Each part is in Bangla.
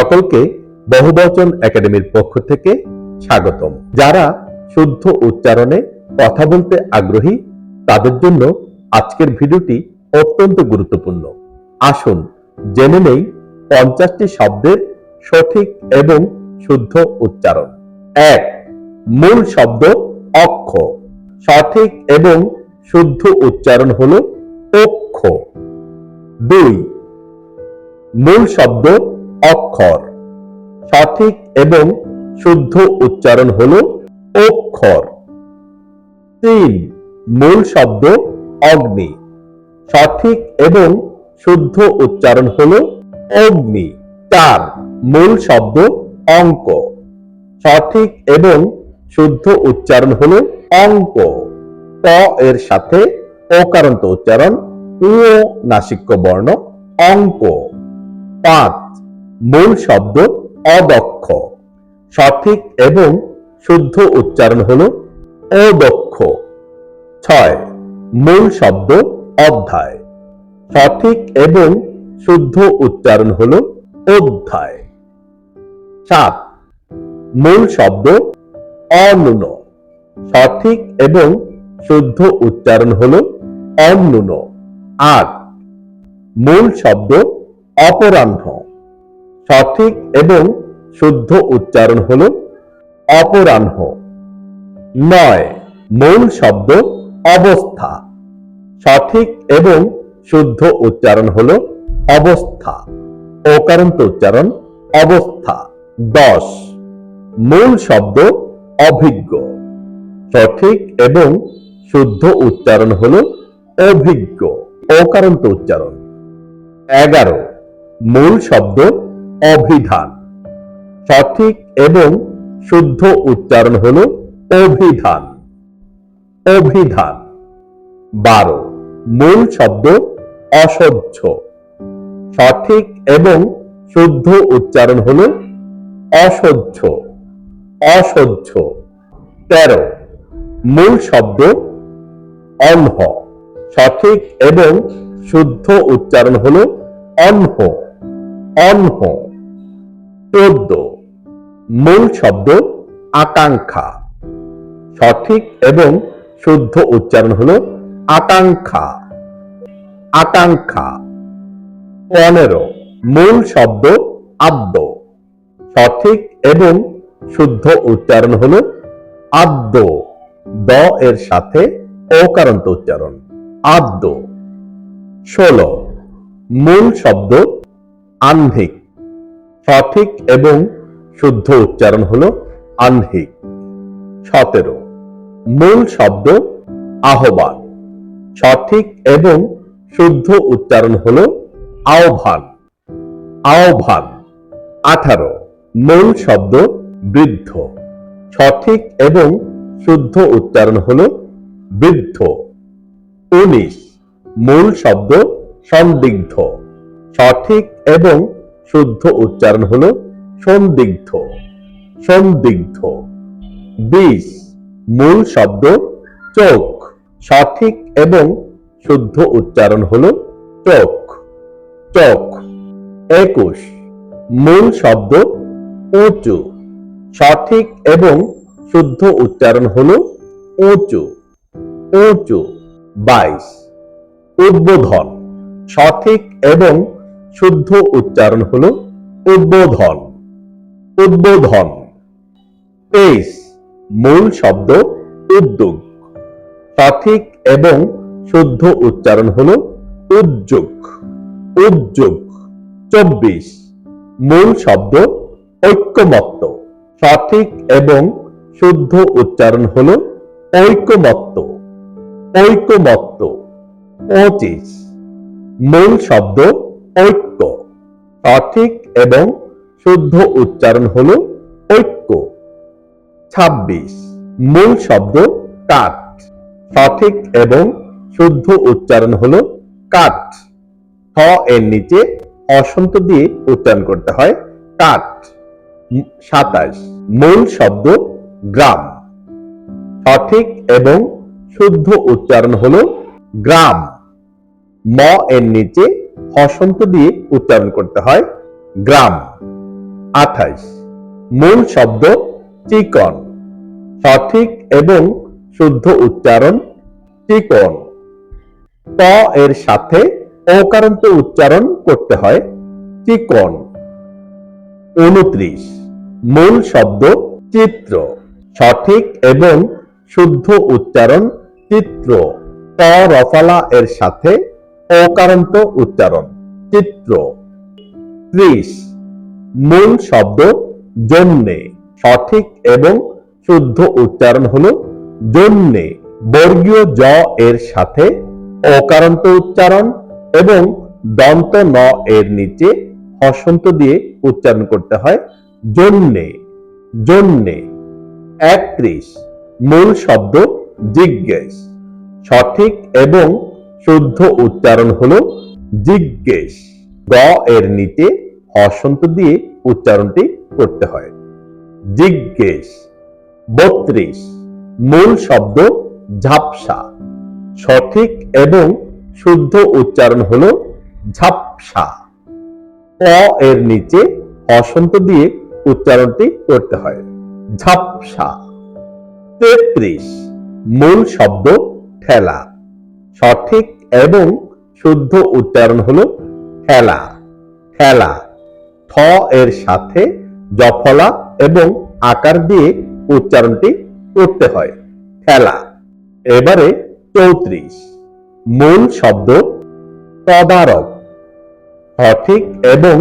সকলকে বহুবচন একাডেমির পক্ষ থেকে স্বাগতম। যারা শুদ্ধ উচ্চারণে কথা বলতে আগ্রহী, তাদের জন্য আজকের ভিডিওটি অত্যন্ত গুরুত্বপূর্ণ। আসুন জেনে নেই পঞ্চাশটি শব্দের সঠিক এবং শুদ্ধ উচ্চারণ। এক, মূল শব্দ অক্ষ। সঠিক এবং শুদ্ধ উচ্চারণ হল অক্ষ। দুই, মূল শব্দ অক্ষর। সঠিক এবং শুদ্ধ উচ্চারণ হল অক্ষর। তিন, মূল শব্দ অগ্নি। সঠিক এবং শুদ্ধ উচ্চারণ হল অগ্নি। চার, মূল শব্দ অঙ্ক। সঠিক এবং শুদ্ধ উচ্চারণ হল অঙ্ক। ক এর সাথে অকারান্ত উচ্চারণ উ নাসিক্য বর্ণ অঙ্ক। পাঁচ মূল শব্দ অদক্ষ। সঠিক এবং শুদ্ধ উচ্চারণ হল অদক্ষ। ছয়, মূল শব্দ অধ্যায়। সঠিক এবং শুদ্ধ উচ্চারণ হল অধ্যায়। সাত, মূল শব্দ অন্যূন। সঠিক এবং শুদ্ধ উচ্চারণ হল অন্যূন। আট, মূল শব্দ অপরাহ্ন। সঠিক এবং শুদ্ধ উচ্চারণ হল অপরাহ্ন। নয়, মূল শব্দ অবস্থা। সঠিক এবং শুদ্ধ উচ্চারণ হল অবস্থা। অকারান্ত উচ্চারণ অবস্থা। দশ, মূল শব্দ অভিজ্ঞ। সঠিক এবং শুদ্ধ উচ্চারণ হল অভিজ্ঞ। অকারান্ত উচ্চারণ। এগারো, মূল শব্দ অভিধান। সঠিক এবং শুদ্ধ উচ্চারণ হল অভিধান। অভিধান। বারো। মূল শব্দ অসহ্য। সঠিক এবং শুদ্ধ উচ্চারণ হল অসহ্য। অসহ্য। তেরো। মূল শব্দ অনহ। সঠিক এবং শুদ্ধ উচ্চারণ হল অনহ। অনহ। চোদ্দ। মূল শব্দ আকাঙ্ক্ষা। সঠিক এবং শুদ্ধ উচ্চারণ হল আকাঙ্ক্ষা। আকাঙ্ক্ষা। পনেরো। মূল শব্দ আদ্য। সঠিক এবং শুদ্ধ উচ্চারণ হল আদ্য। দ এর সাথে অকারান্ত উচ্চারণ। আদ্য। ষোলো। মূল শব্দ আহ্নিক। সঠিক এবং শুদ্ধ উচ্চারণ হল আহ্নিক সতেরো। মূল শব্দ আহ্বান। সঠিক এবং শুদ্ধ উচ্চারণ হল আহ্বান। আহ্বান। আঠারো। মূল শব্দ বৃদ্ধ। সঠিক এবং শুদ্ধ উচ্চারণ হল বৃদ্ধ। উনিশ। মূল শব্দ সন্দিগ্ধ। সঠিক এবং শুদ্ধ উচ্চারণ হল সন্দিগ্ধ। সন্দিগ্ধ। বিশ মূল শব্দ, চোখ। সঠিক এবং শুদ্ধ উচ্চারণ হল চোখ। চোখ। একুশ, মূল শব্দ, উঁচু। সঠিক এবং শুদ্ধ উচ্চারণ হল উঁচু। উঁচু। বাইশ, উদ্বোধন। সঠিক এবং শুদ্ধ উচ্চারণ হল উদ্বোধন। উদ্বোধন। তেইশ মূল শব্দ উদ্যোগ। সঠিক এবং শুদ্ধ উচ্চারণ হল উদ্যোগ। উদ্যোগ। চব্বিশ, মূল শব্দ ঐক্যমত্ত সঠিক এবং শুদ্ধ উচ্চারণ হল ঐক্যমত্ত ঐক্যমত্ত পঁচিশ, মূল শব্দ ঐক্য। সঠিক এবং শুদ্ধ উচ্চারণ হল ঐক্য। ছাব্বিশ। মূল শব্দ কাঠ সঠিক এবং শুদ্ধ উচ্চারণ হল কাঠ হ এর নিচে অসন্ত দিয়ে উচ্চারণ করতে হয় কাঠ সাতাশ। মূল শব্দ গ্রাম। সঠিক এবং শুদ্ধ উচ্চারণ হল গ্রাম। ম এর নিচে হসন্ত দিয়ে উচ্চারণ করতে হয় গ্রাম। আঠাইশ। মূল শব্দ চিকন। সঠিক এবং শুদ্ধ উচ্চারণ চিকন। ত এর সাথে অকারান্ত উচ্চারণ করতে হয় চিকন। উনত্রিশ। মূল শব্দ চিত্র। সঠিক এবং শুদ্ধ উচ্চারণ চিত্র। ত রফালা এর সাথে অকারান্ত উচ্চারণ। চিত্র। ত্রিশ। মূল শব্দ জন্যে। সঠিক এবং শুদ্ধ উচ্চারণ হল জন্যে। বর্গীয় জ এর সাথে অকারান্ত উচ্চারণ এবং দন্ত ন এর নিচে হসন্ত দিয়ে উচ্চারণ করতে হয় জন্যে। জন্যে। একত্রিশ। মূল শব্দ জিজ্ঞেস। সঠিক এবং শুদ্ধ উচ্চারণ হলো জিজ্ঞেস। গ এর নিচে হসন্ত দিয়ে উচ্চারণটি করতে হয়। জিজ্ঞেস। বত্রিশ। মূল শব্দ ঝাপসা। সঠিক এবং শুদ্ধ উচ্চারণ হল ঝাপসা। ক এর নিচে হসন্ত দিয়ে উচ্চারণটি করতে হয়। ঝাপসা। তেত্রিশ। মূল শব্দ ঠেলা। সঠিক এবং শুদ্ধ উচ্চারণ হলো ঠেলা ঠেলা ঠ এর সাথে জফলা এবং আকার দিয়ে উচ্চারণটি করতে হয়। ঠেলা এবারে চৌত্রিশ। মূল শব্দ তদারক। সঠিক এবং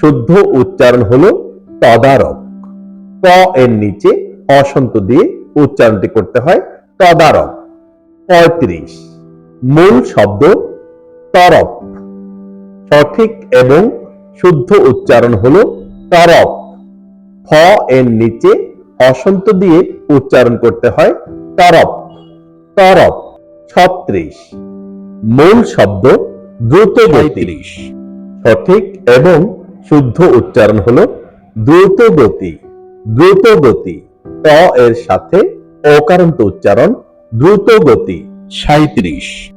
শুদ্ধ উচ্চারণ হলো তদারক। ত এর নিচে অসন্ত দিয়ে উচ্চারণটি করতে হয় তদারক। পঁয়ত্রিশ। মূল শব্দ তরফ সঠিক এবং শুদ্ধ উচ্চারণ হলো তরফ ফ এর নিচে অসন্ত দিয়ে উচ্চারণ করতে হয় তরফ তরফ ছত্রিশ। মূল শব্দ দ্রুত গতি সঠিক এবং শুদ্ধ উচ্চারণ হলো দ্রুত গতি দ্রুত গতি ত এর সাথে অকারান্ত উচ্চারণ দ্রুত গতি সাঁত্রিশ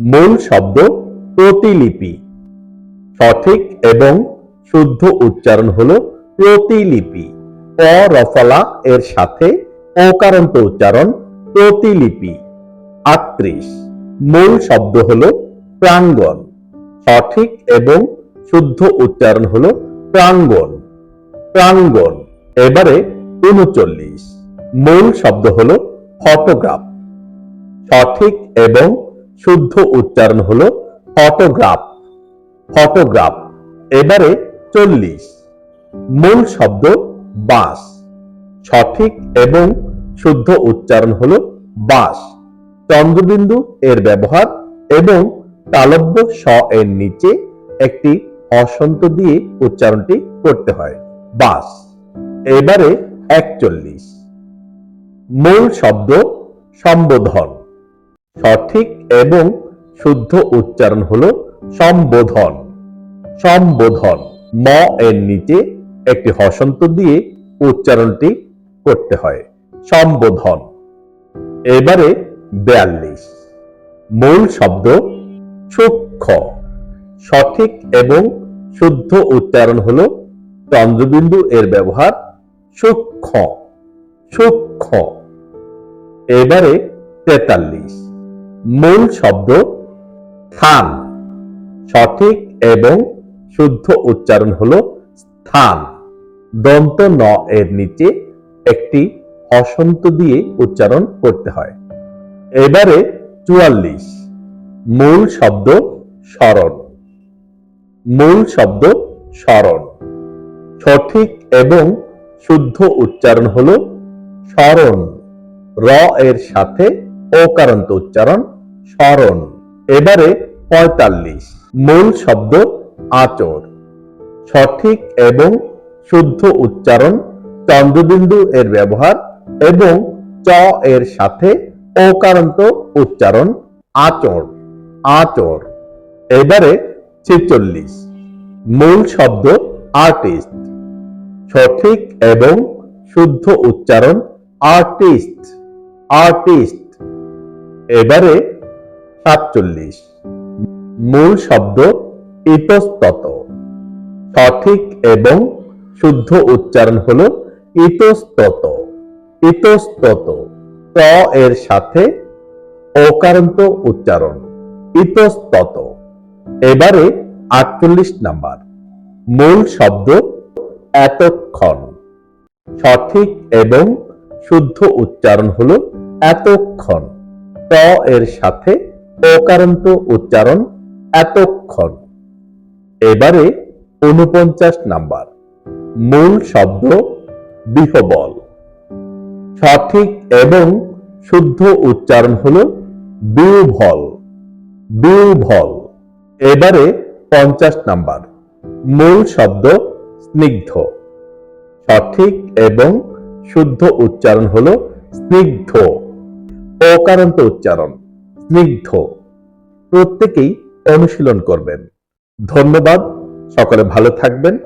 মূল শব্দ প্রতিলিপি। সঠিক এবং শুদ্ধ উচ্চারণ হলো প্রতিলিপি। প রফলা এর সাথে অকারান্ত উচ্চারণ প্রতিলিপি। আটত্রিশ। মূল শব্দ হলো প্রাঙ্গণ। সঠিক এবং শুদ্ধ উচ্চারণ হলো প্রাঙ্গণ। প্রাঙ্গণ। এবারে উনচল্লিশ। মূল শব্দ হলো ফটোগ্রাফ। সঠিক এবং শুদ্ধ উচ্চারণ হলো ফটোগ্রাফ ফটোগ্রাফ এবারে চল্লিশ। মূল শব্দ বাস সঠিক এবং শুদ্ধ উচ্চারণ হলো বাস চন্দ্রবিন্দু এর ব্যবহার এবং তালব্য স এর নিচে একটি অসন্ত দিয়ে উচ্চারণটি করতে হয় বাস এবারে একচল্লিশ। মূল শব্দ সম্বোধন। সঠিক এবং শুদ্ধ উচ্চারণ হল সম্বোধন। সম্বোধন, ম এর নিচে একটি হসন্ত দিয়ে উচ্চারণটি করতে হয়। সম্বোধন। এবারে বিয়াল্লিশ। মূল শব্দ সূক্ষ্ম। সঠিক এবং শুদ্ধ উচ্চারণ হল চন্দ্রবিন্দু এর ব্যবহার সূক্ষ্ম। সূক্ষ্ম। এবারে তেতাল্লিশ। মূল শব্দ স্থান। সঠিক এবং শুদ্ধ উচ্চারণ হলো স্থান। দন্ত ন এর নিচে একটি অসন্ত দিয়ে উচ্চারণ করতে হয়। এবারে চুয়াল্লিশ। মূল শব্দ স্মরণ। মূল শব্দ স্মরণ। সঠিক এবং শুদ্ধ উচ্চারণ হলো স্মরণ। র এর সাথে অকারান্ত উচ্চারণ স্মরণ। এবারে পঁয়তাল্লিশ। মূল শব্দ আচর সঠিক এবং শুদ্ধ উচ্চারণ চন্দ্রবিন্দু এর ব্যবহার এবং চ এর সাথে অকারান্ত উচ্চারণ আচর আচর এবারে ছেচল্লিশ। মূল শব্দ আর্টিস্ট। সঠিক এবং শুদ্ধ উচ্চারণ আর্টিস্ট। আর্টিস্ট। এবারে সাতচল্লিশ। মূল শব্দ ইতস্তত। সঠিক এবং শুদ্ধ উচ্চারণ হল ইতস্তত। ইতস্তত। ত এর সাথে অকারান্ত উচ্চারণ। ইতস্তত। এবারে আটচল্লিশ নাম্বার। মূল শব্দ এতক্ষণ। সঠিক এবং শুদ্ধ উচ্চারণ হল এতক্ষণ। ত এর সাথে অকারান্ত উচ্চারণ এতক্ষণ। এবারে উনপঞ্চাশ নাম্বার, মূল শব্দ বিহবল। সঠিক এবং শুদ্ধ উচ্চারণ হল বিউভল বিউভল। এবারে পঞ্চাশ নাম্বার, মূল শব্দ স্নিগ্ধ। সঠিক এবং শুদ্ধ উচ্চারণ হল স্নিগ্ধ। অকারান্ত উচ্চারণ স্নিগ্ধ। প্রত্যেকেই অনুশীলন করবেন। ধন্যবাদ সকলে ভালো থাকবেন।